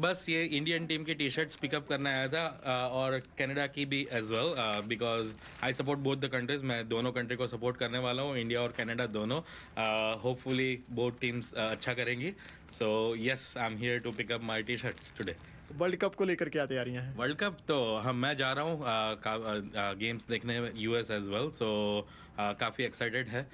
बस ये Indian team की टी शर्ट्स पिकअप करने आया था uh, और कनाडा की भी as well because I support both the countries मैं दोनों कंट्री को सपोर्ट करने वाला हूँ इंडिया और कनाडा दोनों होपफुली बोथ टीम्स अच्छा करेंगी so yes I am here to pick up my T shirts today world cup को लेकर क्या तैयारियां हैं वर्ल्ड कप तो हम मैं जा रहा हूँ गेम्स uh, uh, देखने यूएस एज वेल सो काफ़ी एक्साइटेड है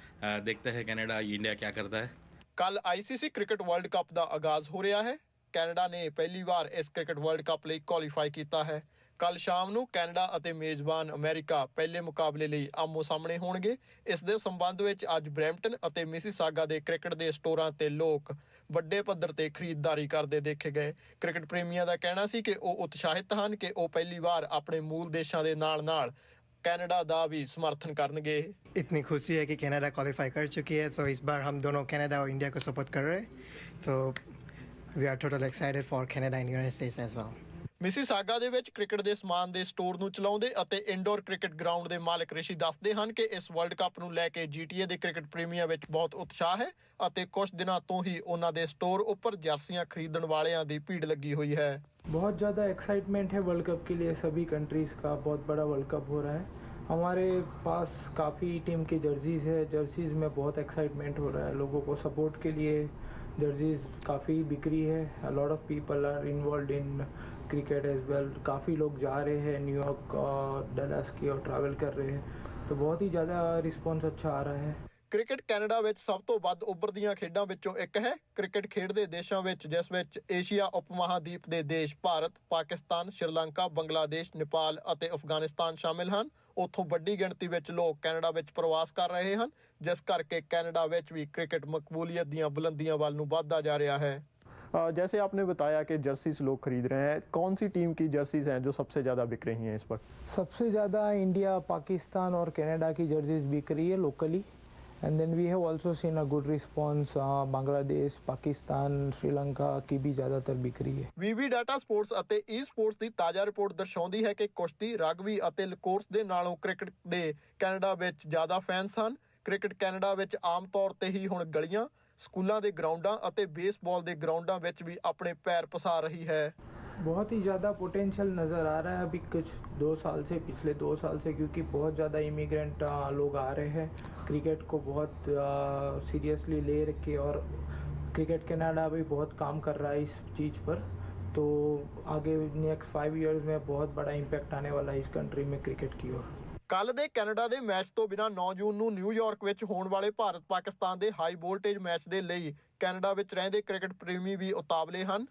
देखते हैं कनाडा इंडिया क्या करता है कल आईसीसी क्रिकेट वर्ल्ड कप का आगाज हो रहा है ਕੈਨੇਡਾ ਨੇ ਪਹਿਲੀ ਵਾਰ ਇਸ ਕ੍ਰਿਕਟ ਵਰਲਡ ਕੱਪ ਲਈ ਕੁਆਲੀਫਾਈ ਕੀਤਾ ਹੈ ਕੱਲ ਸ਼ਾਮ ਨੂੰ ਕੈਨੇਡਾ ਅਤੇ ਮੇਜ਼ਬਾਨ ਅਮਰੀਕਾ ਪਹਿਲੇ ਮੁਕਾਬਲੇ ਲਈ ਆਮੋ ਸਾਹਮਣੇ ਹੋਣਗੇ ਇਸ ਦੇ ਸੰਬੰਧ ਵਿੱਚ ਅੱਜ ਬ੍ਰੈਂਪਟਨ ਅਤੇ ਮਿਸੀਸਾਗਾ ਦੇ ਕ੍ਰਿਕਟ ਦੇ ਸਟੋਰਾਂ ਤੇ ਲੋਕ ਵੱਡੇ ਪੱਧਰ ਤੇ ਖਰੀਦਦਾਰੀ ਕਰਦੇ ਦੇਖੇ ਗਏ ਕ੍ਰਿਕਟ ਪ੍ਰੇਮੀਆਂ ਦਾ ਕਹਿਣਾ ਸੀ ਕਿ ਉਹ ਉਤਸ਼ਾਹਿਤ ਹਨ ਕਿ ਉਹ ਪਹਿਲੀ ਵਾਰ ਆਪਣੇ ਮੂਲ ਦੇਸ਼ਾਂ ਦੇ ਨਾਲ-ਨਾਲ ਕੈਨੇਡਾ ਦਾ ਵੀ ਸਮਰਥਨ ਕਰਨਗੇ ਇਤਨੀ ਖੁਸ਼ੀ ਹੈ ਕਿ ਕੈਨੇਡਾ ਕੁਆਲੀਫਾਈ ਕਰ ਚੁੱਕੀ ਹੈ ਸੋ ਇਸ ਵਾਰ ਹਮ ਦੋਨੋਂ ਕੈਨੇਡਾ ਔਰ ਇੰਡੀਆ ਕੋ ਸਪੋਰਟ ਕਰ ਰਹੇ so we are totally excited for canada and united states as well Mississauga ਦੇ ਵਿੱਚ ਕ੍ਰਿਕਟ ਦੇ ਸਮਾਨ ਦੇ ਸਟੋਰ ਨੂੰ ਚਲਾਉਂਦੇ ਅਤੇ ਇੰਡੋਰ ਕ੍ਰਿਕਟ ਗਰਾਊਂਡ ਦੇ ਮਾਲਕ ਰਿਸ਼ੀ ਦੱਸਦੇ ਹਨ ਕਿ ਇਸ ਵਰਲਡ ਕੱਪ ਨੂੰ ਲੈ ਕੇ ਜੀਟੀਏ ਦੇ ਕ੍ਰਿਕਟ ਪ੍ਰੀਮੀਅਰ ਵਿੱਚ ਬਹੁਤ ਉਤਸ਼ਾਹ ਹੈ ਅਤੇ ਕੁਝ ਦਿਨਾਂ ਤੋਂ ਹੀ ਉਹਨਾਂ ਦੇ ਸਟੋਰ ਉੱਪਰ ਜਰਸੀਆਂ ਖਰੀਦਣ ਵਾਲਿਆਂ ਦੀ ਭੀੜ ਲੱਗੀ ਹੋਈ ਹੈ ਬਹੁਤ ਜ਼ਿਆਦਾ ਐਕਸਾਈਟਮੈਂਟ ਹੈ ਵਰਲਡ ਕੱਪ ਕੇ ਲਈ ਸਭੀ ਕੰਟਰੀਜ਼ ਦਾ ਬਹੁਤ بڑا ਵਰਲਡ ਕੱਪ ਹੋ ਰਹਾ ਹੈ ਹਮਾਰੇ ਪਾਸ ਕਾਫੀ ਟੀਮ ਕੀ ਜਰਸੀਜ਼ ਹੈ ਜਰਸੀਜ਼ ਮੇ ਬਹੁਤ ਐਕਸਾਈਟਮੈਂਟ ਹੋ ਰਹਾ ਹੈ ਲੋਗੋ ਕੋ ਸਪੋਰਟ ਕੇ ਲਈ ਦਰਜ਼ ਇਜ਼ ਕਾਫੀ बिक्री है a lot of people are involve in cricket as well काफ़ी लोग जा रहे हैं न्यूयॉर्क और डलास की और ट्रैवल कर रहे हैं तो बहुत ही ज़्यादा रिस्पॉन्स अच्छा आ रहा है ਕ੍ਰਿਕਟ ਕੈਨੇਡਾ ਵਿੱਚ ਸਭ ਤੋਂ ਵੱਧ ਉੱਭਰਦੀਆਂ ਖੇਡਾਂ ਵਿੱਚੋਂ ਇੱਕ ਹੈ ਕ੍ਰਿਕਟ ਖੇਡਦੇ ਦੇਸ਼ਾਂ ਵਿੱਚ ਜਿਸ ਵਿੱਚ ਏਸ਼ੀਆ ਉਪਮਹਾਦੀਪ ਦੇ ਦੇਸ਼ ਭਾਰਤ, ਪਾਕਿਸਤਾਨ, ਸ਼੍ਰੀਲੰਕਾ, ਬੰਗਲਾਦੇਸ਼, ਨੇਪਾਲ ਅਤੇ ਅਫਗਾਨਿਸਤਾਨ ਸ਼ਾਮਿਲ ਹਨ। ਉਥੋਂ ਵੱਡੀ ਗਿਣਤੀ ਵਿੱਚ ਲੋਕ ਕੈਨੇਡਾ ਵਿੱਚ ਪ੍ਰਵਾਸ ਕਰ ਰਹੇ ਹਨ ਜਿਸ ਕਰਕੇ ਕੈਨੇਡਾ ਵਿੱਚ ਵੀ ਕ੍ਰਿਕਟ ਮਕਬੂਲੀਅਤ ਦੀਆਂ ਬੁਲੰਦੀਆਂ ਵੱਲ ਨੂੰ ਵਧਦਾ ਜਾ ਰਿਹਾ ਹੈ ਜੈਸੇ ਆਪਨੇ ਬਤਾਇਆ ਕਿ ਜਰਸੀਸ ਲੋਕ ਖਰੀਦ ਰਹੇ ਹਨ ਕੌਣ ਸੀ ਟੀਮ ਕੀ ਜਰਸੀਸ ਹੈ ਜੋ ਸਭ ਤੋਂ ਜ਼ਿਆਦਾ ਵਿਕ ਰਹੀ ਹੈ ਇਸ ਵਕਤ ਸਭ ਤੋਂ ਜ਼ਿਆਦਾ ਇੰਡੀਆ ਪਾਕਿਸਤਾਨ ਔਰ ਕੈਨੇਡਾ ਕੀ ਜਰਸੀਸ ਵਿਕ ਰਹੀ ਹੈ locally And then we have also seen a good response uh, Bangladesh, Pakistan, Sri Lanka ਕੀ ਵੀ ਜ਼ਿਆਦਾਤਰ ਵਿਕ ਰਹੀ ਹੈ। VV Data Sports ਅਤੇ eSports ਦੀ ਤਾਜ਼ਾ ਰਿਪੋਰਟ ਦਰਸਾਉਂਦੀ ਹੈ ਕਿ ਕੁਸ਼ਤੀ, ਰਗਬੀ ਅਤੇ ਲਕੋਰਸ ਦੇ ਨਾਲੋਂ ਕ੍ਰਿਕਟ ਦੇ ਕੈਨੇਡਾ ਵਿੱਚ ਜ਼ਿਆਦਾ ਫੈਨਸ ਹਨ। ਕ੍ਰਿਕਟ ਕੈਨੇਡਾ ਵਿੱਚ ਆਮ ਤੌਰ ਤੇ ਹੀ ਹੁਣ ਗਲੀਆਂ, ਸਕੂਲਾਂ ਦੇ ਗਰਾਊਂਡਾਂ ਅਤੇ ਬੇਸਬਾਲ ਦੇ ਗਰਾਊਂਡਾਂ ਵਿੱਚ ਵੀ ਆਪਣੇ ਪੈਰ ਪਸਾਰ ਰਹੀ ਹੈ। बहुत ही ज़्यादा पोटेंशियल नज़र आ रहा है अभी कुछ दो साल से पिछले दो साल से क्योंकि बहुत ज़्यादा इमिग्रेंट लोग आ रहे हैं क्रिकेट को बहुत सीरियसली ले रखे और क्रिकेट कनाडा भी बहुत काम कर रहा है इस चीज़ पर तो आगे नेक्स्ट फाइव इयर्स में बहुत बड़ा इम्पैक्ट आने वाला है इस कंट्री में क्रिकेट की ओर ਕੱਲ ਦੇ ਕੈਨੇਡਾ ਦੇ ਮੈਚ ਤੋਂ ਬਿਨਾ 9 ਜੂਨ ਨੂੰ ਨਿਊਯਾਰਕ ਵਿੱਚ ਹੋਣ ਵਾਲੇ ਭਾਰਤ ਪਾਕਿਸਤਾਨ ਦੇ ਹਾਈ ਵੋਲਟੇਜ ਮੈਚ ਦੇ ਲਈ ਕੈਨੇਡਾ ਵਿੱਚ ਰਹਿੰਦੇ ਕ੍ਰਿਕਟ ਪ੍ਰੇਮੀ ਵੀ ਉਤਾਵਲੇ ਹਨ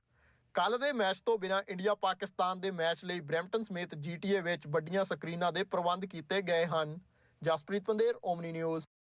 ਕੱਲ ਦੇ ਮੈਚ ਤੋਂ ਬਿਨਾ ਇੰਡੀਆ ਪਾਕਿਸਤਾਨ ਦੇ ਮੈਚ ਲਈ ਬ੍ਰੈਂਪਟਨ ਸਮੇਤ ਜੀਟੀਏ ਵਿੱਚ ਵੱਡੀਆਂ ਸਕਰੀਨਾਂ ਦੇ ਪ੍ਰਬੰਧ ਕੀਤੇ ਗਏ ਹਨ ਜਸਪ੍ਰੀਤ ਪੰਦੇਰ ਓਮਨੀ ਨਿਊਜ਼